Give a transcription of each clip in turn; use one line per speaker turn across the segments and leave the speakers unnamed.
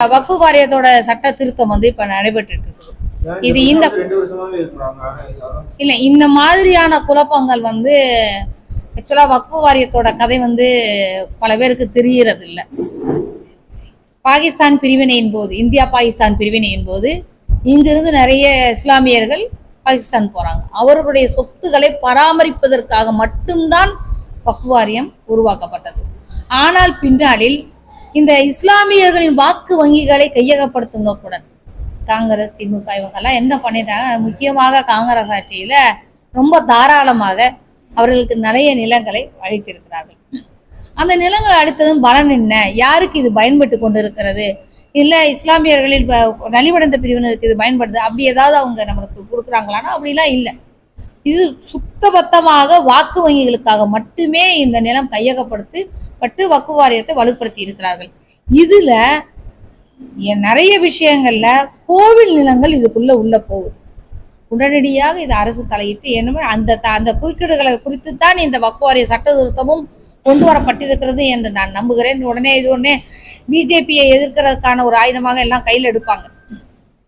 வக்ஃபு வாரியத்தோட சட்ட திருத்தம் வந்து இப்ப நடைபெற்று இருக்குது இது இந்த- இல்ல இந்த மாதிரியான குழப்பங்கள் வந்து ஆக்சுவலா வக்ஃபு வாரியத்தோட கதை வந்து பல பேருக்கு தெரியறது இல்ல பாகிஸ்தான் பிரிவினையின் போது இந்தியா பாகிஸ்தான் பிரிவினையின் போது இங்கிருந்து நிறைய இஸ்லாமியர்கள் பாகிஸ்தான் போறாங்க. அவர்களுடைய சொத்துக்களை பராமரிப்பதற்காக மட்டும்தான் வக்ஃபு வாரியம் உருவாக்கப்பட்டது. ஆனால் பின்னாளில் இந்த இஸ்லாமியர்களின் வாக்கு வங்கிகளை கையகப்படுத்தும் நோக்குடன் காங்கிரஸ் திமுக இவங்கெல்லாம் என்ன பண்ணிட்டாங்க? முக்கியமாக காங்கிரஸ் ஆட்சியில ரொம்ப தாராளமாக அவர்களுக்கு நிறைய நிலங்களை அழித்திருக்கிறார்கள் அந்த நிலங்களை அழித்ததும் பலன் என்ன? யாருக்கு இது பயன்பட்டு கொண்டிருக்கிறது? இல்ல இஸ்லாமியர்களில் நலிவடைந்த பிரிவினருக்கு இது பயன்படுது? அப்படி ஏதாவது அவங்க நம்மளுக்கு கொடுக்குறாங்களான்னா அப்படிலாம் இல்லை. இது சுத்தபத்தமாக வாக்கு வங்கிகளுக்காக மட்டுமே இந்த நிலம் கையகப்படுத்தி பட்டு வக்கு வாரியத்தை வலுப்படுத்தி இருக்கிறார்கள். இதுல நிறைய விஷயங்கள்ல கோவில் நிலங்கள் இதுக்குள்ள உள்ள போகுது. உடனடியாக இது அரசு தலையிட்டு என்னமே அந்த த- அந்த குறுக்கீடுகளை குறித்து தான் இந்த வக்குவாரிய சட்ட திருத்தமும் கொண்டு வரப்பட்டிருக்கிறது என்று நான் நம்புகிறேன். உடனே இது உடனே பிஜேபியை எதிர்க்கிறதுக்கான ஒரு ஆயுதமாக எல்லாம் கையில் எடுப்பாங்க.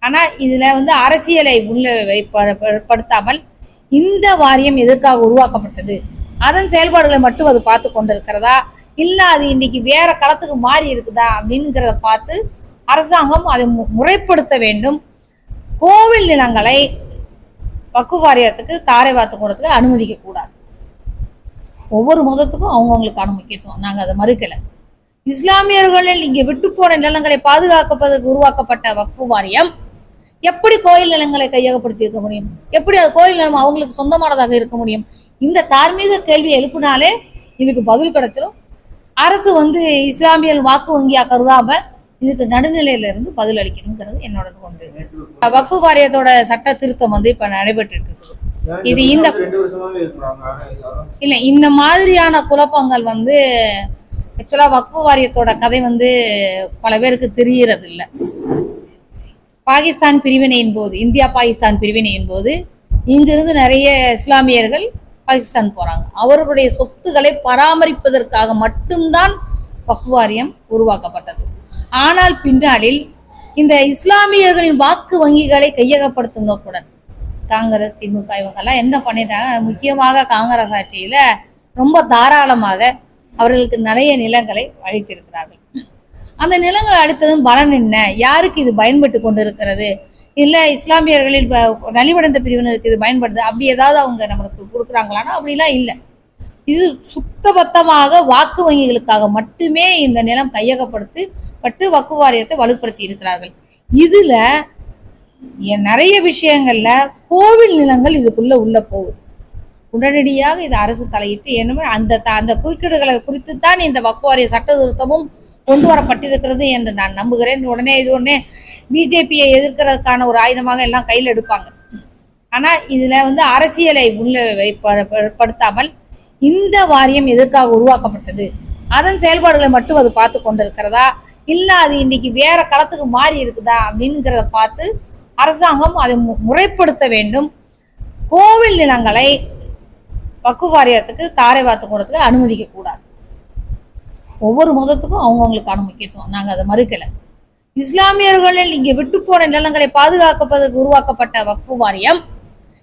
ஆனால் இதில் வந்து அரசியலை உள்ள ப- படுத்தாமல் இந்த வாரியம் எதற்காக உருவாக்கப்பட்டது? அதன் செயல்பாடுகளை மட்டும் அது பார்த்து கொண்டிருக்கிறதா? இல்லை அது இன்னைக்கு வேற களத்துக்கு மாறி இருக்குதா? அப்படிங்கிறத பார்த்து அரசாங்கம் அதை மு- முறைப்படுத்த வேண்டும். கோவில் நிலங்களை வக்கு வாரியத்துக்கு தாரை வாத்து கூடத்துக்கு அனுமதிக்க கூடாது. ஒவ்வொரு மதத்துக்கும் அவங்கவுங்களுக்கான முக்கியத்துவம் நாங்க அதை மறுக்கல. இஸ்லாமியர்களில் இங்கே விட்டு போன நிலங்களை பாதுகாக்கப்பதற்கு உருவாக்கப்பட்ட வக்ஃபு வாரியம் எப்படி கோயில் நிலங்களை கையகப்படுத்தி இருக்க முடியும்? எப்படி அது கோயில் நிலம் அவங்களுக்கு சொந்தமானதாக இருக்க முடியும்? இந்த தார்மீக கேள்வி எழுப்பினாலே இதுக்கு பதில் கிடைச்சிரும். அரசு வந்து இஸ்லாமியர் வாக்கு வங்கியா கருதாம இதுக்கு நடுநிலையில இருந்து பதில் அளிக்கணுங்கிறது என்னோட ஒன்று வக்ஃபு வாரியத்தோட சட்ட திருத்தம் வந்து இப்ப நடைபெற்று இருக்குது. இது
இந்த
இல்ல இந்த மாதிரியான குழப்பங்கள் வந்து ஆக்சுவலா வக்ஃபு வாரியத்தோட கதை வந்து பல பேருக்கு தெரியறது இல்ல பாகிஸ்தான் பிரிவினையின் போது இந்தியா பாகிஸ்தான் பிரிவினையின் போது இங்கிருந்து நிறைய இஸ்லாமியர்கள் பாகிஸ்தான் போகிறாங்க அவர்களுடைய சொத்துக்களை பராமரிப்பதற்காக மட்டும்தான் பக்வாரியம் உருவாக்கப்பட்டது. ஆனால் பின்னாளில் இந்த இஸ்லாமியர்களின் வாக்கு வங்கிகளை கையகப்படுத்தும் நோக்குடன் காங்கிரஸ் திமுக இவங்கெல்லாம் என்ன பண்ணிட்டாங்க? முக்கியமாக காங்கிரஸ் ஆட்சியில் ரொம்ப தாராளமாக அவர்களுக்கு நிறைய நிலங்களை அழித்திருக்கிறார்கள் அந்த நிலங்களை அடுத்ததும் பலன் என்ன? யாருக்கு இது பயன்பட்டு கொண்டிருக்கிறது? இல்லை இஸ்லாமியர்களில் நலிவடைந்த பிரிவினருக்கு இது பயன்படுது? அப்படி ஏதாவது அவங்க நம்மளுக்கு கொடுக்குறாங்களான்னா அப்படிலாம் இல்லை. இது சுத்தபத்தமாக வாக்கு வங்கிகளுக்காக மட்டுமே இந்த நிலம் கையகப்படுத்தி பட்டு வக்கு வாரியத்தை வலுப்படுத்தி இருக்கிறார்கள். இதில் நிறைய விஷயங்கள்ல கோவில் நிலங்கள் இதுக்குள்ள உள்ள போகுது. உடனடியாக இது அரசு தலையிட்டு என்ன அந்த த- அந்த குறுக்கீடுகளை குறித்து தான் இந்த வக்குவாரிய சட்ட திருத்தமும் கொண்டு வரப்பட்டிருக்கிறது என்று நான் நம்புகிறேன். உடனே இது உடனே பிஜேபியை எதிர்க்கிறதுக்கான ஒரு ஆயுதமாக எல்லாம் கையில் எடுப்பாங்க. ஆனா இதுல வந்து அரசியலை உள்ள வைப்ப- ப- படுத்தாமல் இந்த வாரியம் எதற்காக உருவாக்கப்பட்டது? அதன் செயல்பாடுகளை மட்டும் அது பார்த்து கொண்டிருக்கிறதா? இல்ல அது இன்னைக்கு வேற களத்துக்கு மாறி இருக்குதா? அப்படிங்கிறத பார்த்து அரசாங்கம் அதை மு- முறைப்படுத்த வேண்டும். கோவில் நிலங்களை வக்கு வாரியத்துக்கு தாரை வாத்து போறதுக்கு அனுமதிக்க கூடாது ஒவ்வொரு மதத்துக்கும் அவங்கவுங்களுக்கான முக்கியத்துவம். நாங்க அதை மறுக்கலை. இஸ்லாமியர்களில் இங்கே விட்டு போன நிலங்களை பாதுகாக்கப்பதற்கு உருவாக்கப்பட்ட வக்ஃபு வாரியம்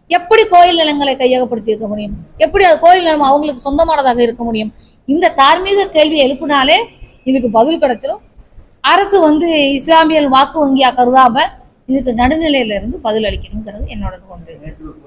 எப்படி கோயில் நிலங்களை கையகப்படுத்தி இருக்க முடியும்? எப்படி அது கோயில் நிலம் அவங்களுக்கு சொந்தமானதாக இருக்க முடியும்? இந்த தார்மீக கேள்வி எழுப்பினாலே இதுக்கு பதில் கிடைச்சிரும். அரசு வந்து இஸ்லாமியர் வாக்கு வங்கியா கருதாம இதுக்கு நடுநிலையில இருந்து பதில் அளிக்கணுங்கிறது என்னோட
கொண்டு